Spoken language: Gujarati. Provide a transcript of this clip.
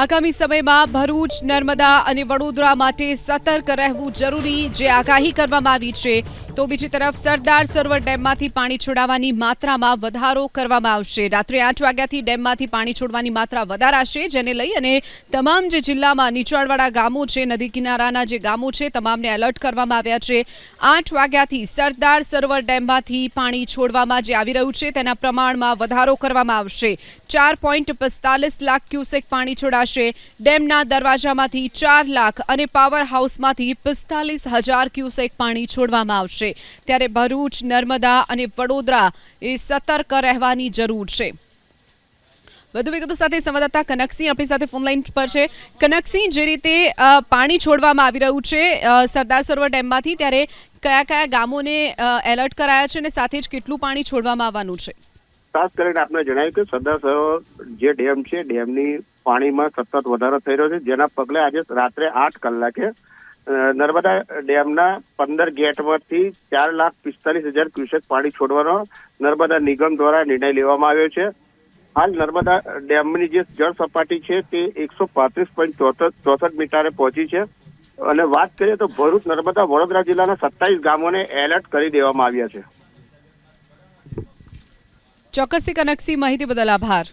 આગામી સમયમાં ભરૂચ, નર્મદા અને વડોદરા માટે સતર્ક રહેવું જરૂરી જે આગાહી કરવામાં આવી છે. તો બીજી તરફ સરદાર સરોવર ડેમમાંથી પાણી છોડાવવાની માત્રામાં વધારો કરવામાં આવશે. રાત્રે આઠ વાગ્યાથી ડેમમાંથી પાણી છોડવાની માત્રા વધારાશે, જેને લઈ અને તમામ જે જિલ્લામાં નીચાણવાળા ગામો છે, નદી કિનારાના જે ગામો છે, તમામને એલર્ટ કરવામાં આવ્યા છે. આઠ વાગ્યાથી સરદાર સરોવર ડેમમાંથી પાણી છોડવામાં જે આવી રહ્યું છે, તેના પ્રમાણમાં વધારો કરવામાં આવશે. ચાર લાખ ક્યુસેક પાણી છોડાશે. ડેમના દરવાજામાંથી ચાર લાખ અને પાવર હાઉસમાંથી પિસ્તાલીસ હજાર ક્યુસેક પાણી છોડવામાં આવશે. ત્યારે ભરૂચ, નર્મદા અને વડોદરા એ સતર્ક રહેવાની જરૂર છે. વધુ વિગતો સાથે સંવાદદાતા કનકસિંહ આપણી સાથે ફોનલાઈન પર છે. કનકસિંહ, જે રીતે પાણી છોડવામાં આવી રહ્યું છે સરદાર સરોવર ડેમમાંથી, ત્યારે કયા કયા ગામોને એલર્ટ કરાયા છે અને સાથે જ કેટલું પાણી છોડવામાં આવવાનું છે? ખાસ કરીને આપણે જણાવ્યું કે સરદાર જે ડેમ છે, ડેમની પાણીમાં સતત વધારો થઈ રહ્યો છે. જેના પગલે આજે રાત્રે આઠ કલાકે નર્મદા ડેમના પંદર ગેટમાંથી ચાર લાખ પિસ્તાલીસ હજાર ક્યુસેક પાણી છોડવાનો નર્મદા નિગમ દ્વારા નિર્ણય લેવામાં આવ્યો છે. હાલ નર્મદા ડેમની જે જળ સપાટી છે તે એકસો પાંત્રીસ પોઈન્ટ ચોસઠ મીટરે પહોંચી છે. અને વાત કરીએ તો ભરૂચ, નર્મદા, વડોદરા જિલ્લાના સત્તાવીસ ગામોને એલર્ટ કરી દેવામાં આવ્યા છે. ચોક્કસથી કનકસિંહ માહિતી બદલ આભાર.